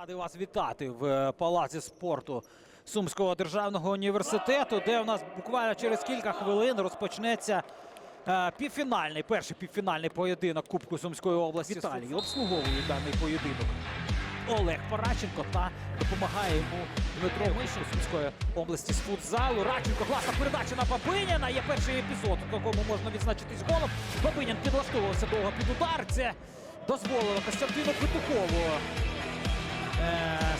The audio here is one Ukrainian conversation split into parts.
Радий вас вітати в е, палаці спорту Сумського державного університету, де у нас буквально через кілька хвилин розпочнеться е, півфінальний, перший півфінальний поєдинок Кубку Сумської області. Віталій обслуговує даний поєдинок. Олег Параченко та допомагає йому Дмитро Мишин Сумської області з футзалу. Радченко, класна передача на Бабиніна. Є перший епізод, у якому можна відзначитись голом. Бабинін підлаштовувався довго під удар. Це дозволило Костянтину Петухову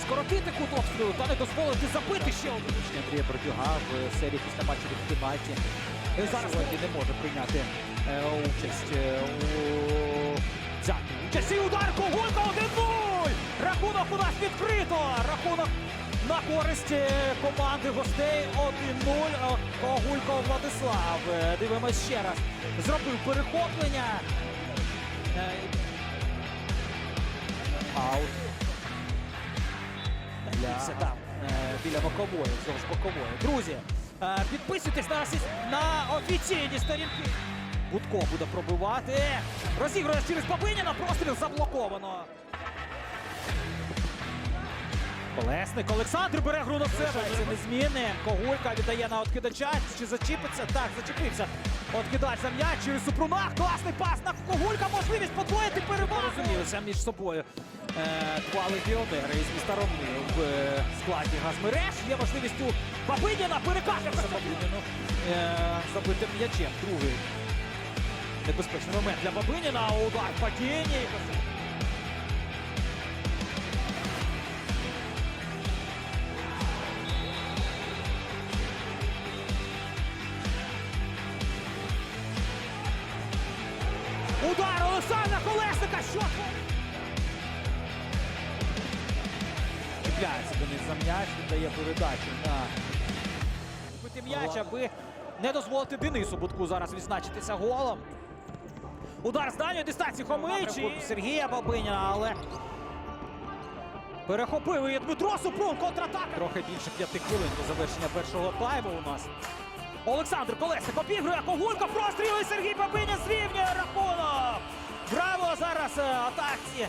скоротити кут обстрілу та не дозволити забити ще один Андрія Бродюга в серії після матчу від Пінаті. Е, Зараз сьогодні не може прийняти е, участь е, у взяти участь. І удар Когулька 1-0! Рахунок у нас відкрито! Рахунок на користь е, команди гостей 1-0. Е, Когулько Владислав. Е, Дивимось ще раз. Зробив перехоплення. Е, Аут. Все там е, біля бокової, вздовж бокової. Друзі, е, підписуйтесь на, на офіційні сторінки. Будко буде пробивати. Розігрує через Бабиніна, простріл заблоковано. Колесник Олександр бере гру на себе. Це не зміни. Когулька віддає на откидача. Чи зачіпиться? Так, зачепився. Откидач за м'яч через Супрунах. Класний пас на Когулька. Можливість подвоїти перевагу. Розумілися між собою. Два легіонери із міста в е, складі газмереж. Є можливість у Бабиніна перекатися Бабиніну е, забитим м'ячем. Другий небезпечний момент для Бабиніна. Удар в падінні. Удар Олександра Колесника. Що? Чіпляється Денис за м'яч, віддає передачу на м'яч, аби не дозволити Денису Будку зараз відзначитися голом. Удар з дальньої дистанції Хомич і Сергія Бабиня, але перехопив і Дмитро Супрун, контратака. Трохи більше п'яти хвилин до завершення першого тайму у нас. Олександр Колесник обігрує Когулько, простріли Сергій Бабиня зрівнює рахунок. Браво зараз е, атаці.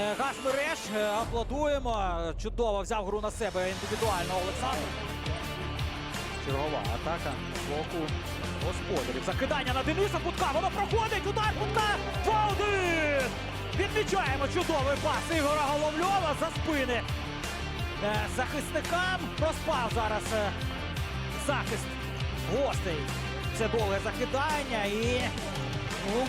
Е, Газмереж, Е, аплодуємо. Чудово взяв гру на себе індивідуально Олександр. Чергова атака з боку господарів. Закидання на Дениса Будка. Воно проходить. Удар Будка. 2-1. Відмічаємо чудовий пас Ігора Головльова за спини. Е, Захисникам проспав зараз захист гостей. Це довге закидання і. Ну,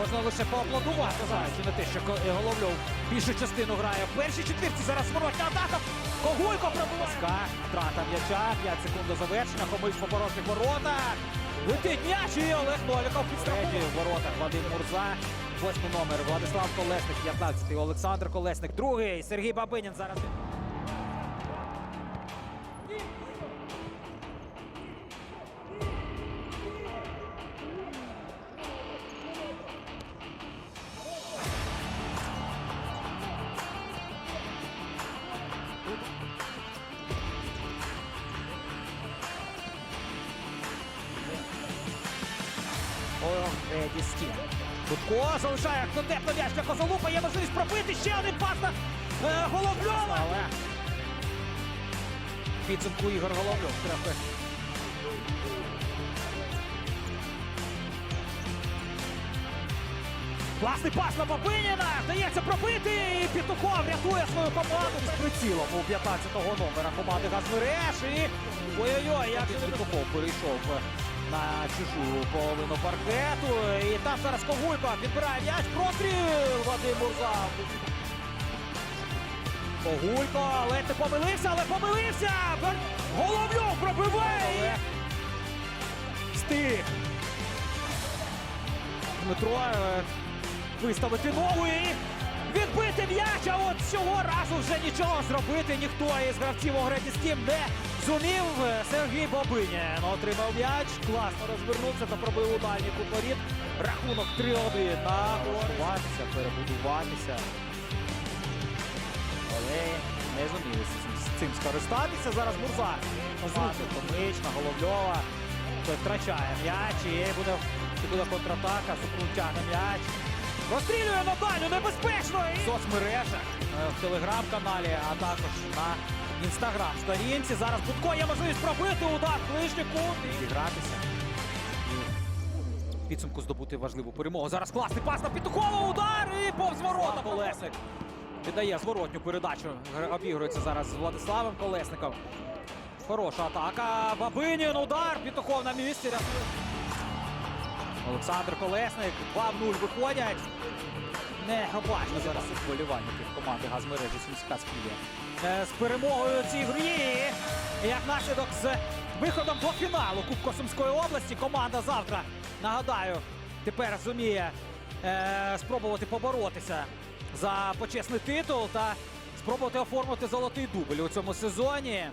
Можна лише поаплодувати і на те, що Головльов більшу частину грає в першій четвірці. Зараз зворотня атака. Когуйко пробиває. Ска, Втрата м'яча. 5 секунд до завершення. Хомич по порожніх воротах. Летить м'яч і Олег Новіков підстрахує. в воротах Вадим Мурза. Восьмий номер Владислав Колесник, 15-й Олександр Колесник, другий Сергій Бабинін зараз. О, Еді Стін. Будко залишає актотепно м'яч для Козолупа. Є можливість пробити ще один пас на е, Головльова. Але підсумку Ігор Головльов трохи. Класний пас на Бабиніна. Вдається пробити. І Петухов рятує свою команду з прицілом у 15-го номера команди Газмереж. І ой-ой-ой, як же Петухов перейшов на чужу половину паркету. І там зараз Когуйко відбирає м'яч. Простріл Вадим Мурзав. Когуйко, ледь не помилився, але помилився. Бер- пробиває. і Стиг. Дмитро е, виставити ногу і відбити м'яч. А от цього разу вже нічого зробити ніхто із гравців Огреді Стім не зумів. Сергій Бабинін отримав м'яч, класно розвернувся та пробив у дальній кут. Рахунок 3-1 на Готуватися, перебудуватися. Але не зуміли з цим- скористатися. Зараз Мурза. Зручно Томич на Головльова. Втрачає м'яч і буде буде контратака? Тягне м'яч. Розстрілює на дальню, небезпечно! В соцмережах, е, в телеграм-каналі, а також на інстаграм-сторінці. Зараз Будко є можливість пробити удар ближній кут і зігратися. І підсумку здобути важливу перемогу. Зараз класний пас на Петухова, удар і повз ворота Колесник. Віддає зворотню передачу. Обігрується зараз з Владиславом Колесником. Хороша атака. Бабинін, удар. Петухов на місці. Олександр Колесник. 2-0 виходять. Не обачно зараз вболівальників команди газмережі Сумська Сквія. Е, З перемогою цій грі. Як наслідок з виходом до фіналу Кубка Сумської області команда завтра, нагадаю, тепер зуміє е, спробувати поборотися за почесний титул та спробувати оформити золотий дубль у цьому сезоні.